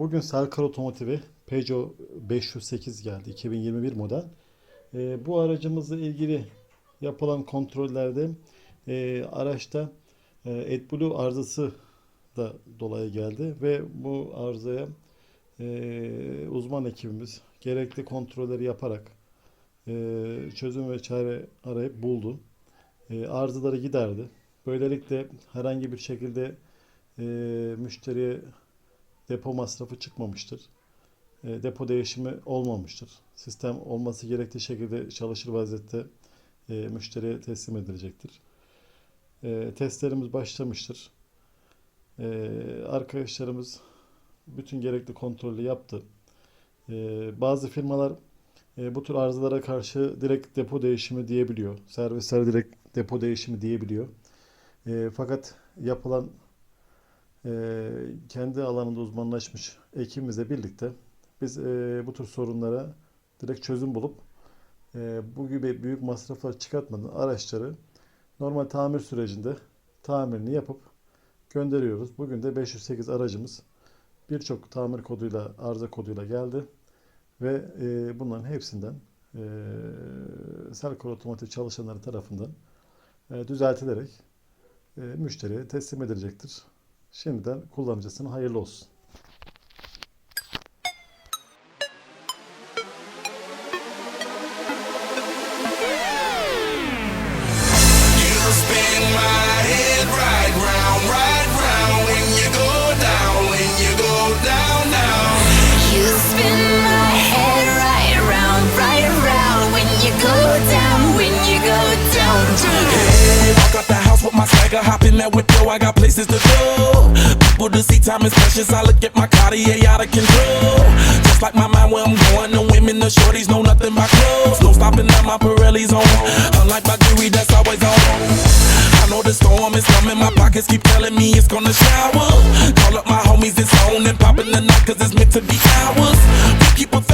Bugün Selkar Otomotiv'e Peugeot 508 geldi. 2021 model. Ee, bu aracımızla ilgili yapılan kontrollerde e, araçta e, AdBlue arızası da dolayı geldi ve bu arızaya e, uzman ekibimiz gerekli kontrolleri yaparak e, çözüm ve çare arayıp buldu. E, arızaları giderdi. Böylelikle herhangi bir şekilde e, müşteriye depo masrafı çıkmamıştır. E, depo değişimi olmamıştır. Sistem olması gerektiği şekilde çalışır vaziyette e, müşteriye teslim edilecektir. E, testlerimiz başlamıştır. E, arkadaşlarımız bütün gerekli kontrolü yaptı. E, bazı firmalar e, bu tür arızalara karşı direkt depo değişimi diyebiliyor. Servisler direkt depo değişimi diyebiliyor. E, fakat yapılan e, kendi alanında uzmanlaşmış ekibimizle birlikte biz e, bu tür sorunlara direkt çözüm bulup e, bu gibi büyük masraflar çıkartmadan araçları normal tamir sürecinde tamirini yapıp gönderiyoruz. Bugün de 508 aracımız birçok tamir koduyla, arıza koduyla geldi ve e, bunların hepsinden e, Selkor Otomotiv çalışanları tarafından e, düzeltilerek e, müşteriye teslim edilecektir. Şimdiden kullanıcısına hayırlı olsun. House with hop in that window, I got places to go. People to see, time is precious. I look at my Cartier out of control. Just like my mind where I'm going, the women, the shorties know nothing but clothes. No stopping at my Pirelli's on. Unlike my jewelry, that's always on. I know the storm is coming, my pockets keep telling me it's gonna shower. Call up my homies, it's on and popping the night, cause it's meant to be ours. We keep a